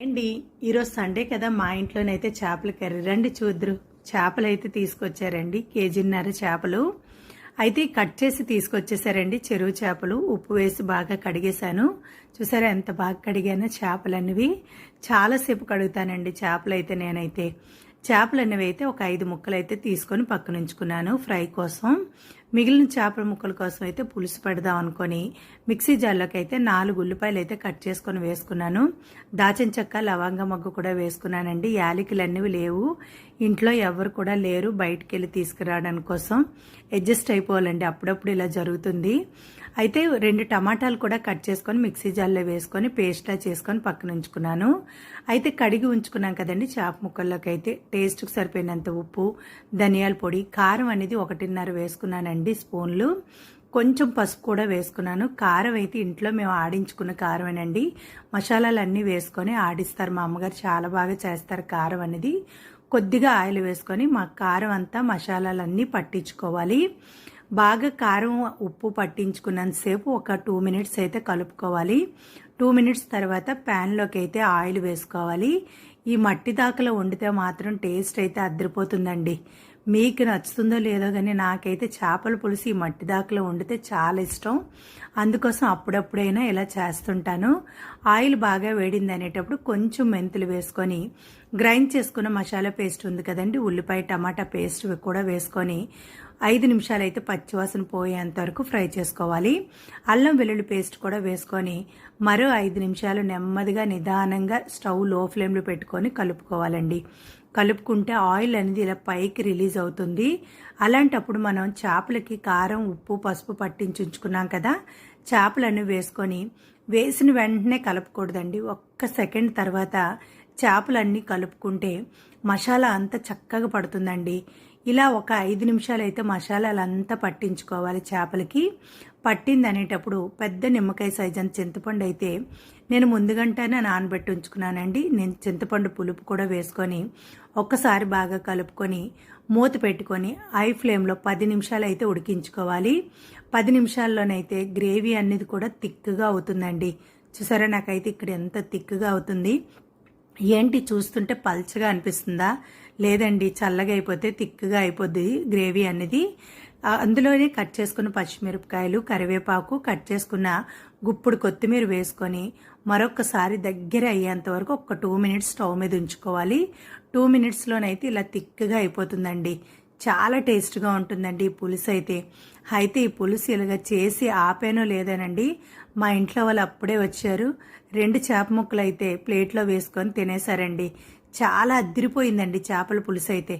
అండి ఈరోజు సండే కదా మా ఇంట్లోనైతే చేపల కర్రీ. రండి చూద్దరు. చేపలు అయితే తీసుకొచ్చారండి కేజీన్నర చేపలు. అయితే కట్ చేసి తీసుకొచ్చేసారండి చెరువు చేపలు. ఉప్పు వేసి బాగా కడిగేశాను. చూసారా ఎంత బాగా కడిగానో చేపలు అనేవి చాలాసేపు కడుగుతానండి చేపలు అయితే నేనైతే. చేపలు అనేవి అయితే ఒక ఐదు ముక్కలు అయితే తీసుకొని పక్కనుంచుకున్నాను ఫ్రై కోసం. మిగిలిన చేపల ముక్కల కోసం అయితే పులుసు పెడదాం అనుకొని మిక్సీ జార్లోకి అయితే నాలుగు ఉల్లిపాయలు అయితే కట్ చేసుకొని వేసుకున్నాను. దాచిన చెక్క లవంగ మగ్గు కూడా వేసుకున్నానండి. యాలకులు అన్నీ లేవు. ఇంట్లో ఎవరు కూడా లేరు బయటికి వెళ్ళి తీసుకురావడానికి కోసం అడ్జస్ట్ అయిపోవాలండి. అప్పుడప్పుడు ఇలా జరుగుతుంది. అయితే రెండు టమాటాలు కూడా కట్ చేసుకొని మిక్సీ జార్లో వేసుకొని పేస్ట్లా చేసుకొని పక్కన ఉంచుకున్నాను. అయితే కడిగి ఉంచుకున్నాం కదండి చేప ముక్కల్లోకి అయితే. టేస్ట్కి సరిపోయినంత ఉప్పు ధనియాల పొడి కారం అనేది ఒకటిన్నర వేసుకున్నానండి స్పూన్లు. కొంచెం పసుపు కూడా వేసుకున్నాను. కారం అయితే ఇంట్లో మేము ఆడించుకున్న కారమేనండి. మసాలాలు అన్నీ వేసుకొని ఆడిస్తారు. మా అమ్మగారు చాలా బాగా చేస్తారు కారం అనేది. కొద్దిగా ఆయిల్ వేసుకొని మా కారం అంతా మసాలాలన్నీ పట్టించుకోవాలి. బాగా కారం ఉప్పు పట్టించుకున్నంతసేపు ఒక టూ మినిట్స్ అయితే కలుపుకోవాలి. టూ మినిట్స్ తర్వాత ప్యాన్లోకి అయితే ఆయిల్ వేసుకోవాలి. ఈ మట్టి దాకలో వండితే మాత్రం టేస్ట్ అయితే అద్దరిపోతుందండి. మీకు నచ్చుతుందో లేదో కానీ నాకైతే చేపల పులుసు ఈ మట్టి దాకలో వండితే చాలా ఇష్టం. అందుకోసం అప్పుడప్పుడైనా ఇలా చేస్తుంటాను. ఆయిల్ బాగా వేడింది అనేటప్పుడు కొంచెం మెంతులు వేసుకొని గ్రైండ్ చేసుకున్న మసాలా పేస్ట్ ఉంది కదండి ఉల్లిపాయ టమాటా పేస్ట్ కూడా వేసుకొని ఐదు నిమిషాలు అయితే పచ్చివాసన పోయేంత వరకు ఫ్రై చేసుకోవాలి. అల్లం వెల్లుల్లి పేస్ట్ కూడా వేసుకొని మరో ఐదు నిమిషాలు నెమ్మదిగా నిదానంగా స్టవ్లో ఫ్లేమ్లో పెట్టుకొని కలుపుకోవాలండి. కలుపుకుంటే ఆయిల్ అనేది ఇలా పైకి రిలీజ్ అవుతుంది. అలాంటప్పుడు మనం చేపలకి కారం ఉప్పు పసుపు పట్టించి ఉంచుకున్నాం కదా. చేపలను వేసుకొని వేసిన వెంటనే కలపకూడదండి. ఒక్క సెకండ్ తర్వాత చేపలన్నీ కలుపుకుంటే మసాలా అంతా చక్కగా పడుతుందండి. ఇలా ఒక ఐదు నిమిషాలు అయితే మసాలాలు అంతా పట్టించుకోవాలి చేపలకి. పట్టింది అనేటప్పుడు పెద్ద నిమ్మకాయ సైజ్ అంత చింతపండు అయితే నేను ముందుగంటనే నానబెట్టి ఉంచుకున్నానండి. నేను చింతపండు పులుపు కూడా వేసుకొని ఒక్కసారి బాగా కలుపుకొని మూత పెట్టుకొని ఐ ఫ్లేమ్లో పది నిమిషాలు అయితే ఉడికించుకోవాలి. పది నిమిషాల్లోనైతే గ్రేవీ అనేది కూడా థిక్గా అవుతుందండి. చూసారా? నాకైతే ఇక్కడ ఎంత థిక్గా అవుతుంది. ఏంటి చూస్తుంటే పల్చగా అనిపిస్తుందా? లేదండి చల్లగా అయిపోతే థిక్గా అయిపోద్ది గ్రేవీ అనేది. అందులోనే కట్ చేసుకున్న పచ్చిమిరపకాయలు కరివేపాకు కట్ చేసుకున్న గుప్పుడు కొత్తిమీర వేసుకొని మరొకసారి దగ్గర అయ్యేంత వరకు ఒక టూ మినిట్స్ స్టవ్ మీద ఉంచుకోవాలి. టూ మినిట్స్లోనైతే ఇలా థిక్గా అయిపోతుందండి. చాలా టేస్ట్గా ఉంటుందండి ఈ పులుసు అయితే. అయితే ఈ పులుసు ఇలాగ చేసి ఆపేనో లేదనండి మా ఇంట్లో వాళ్ళు అప్పుడే వచ్చారు. రెండు చేప ముక్కలు అయితే ప్లేట్లో వేసుకొని తినేశారండి. చాలా అద్దిరిపోయిందండి చేపల పులుసు అయితే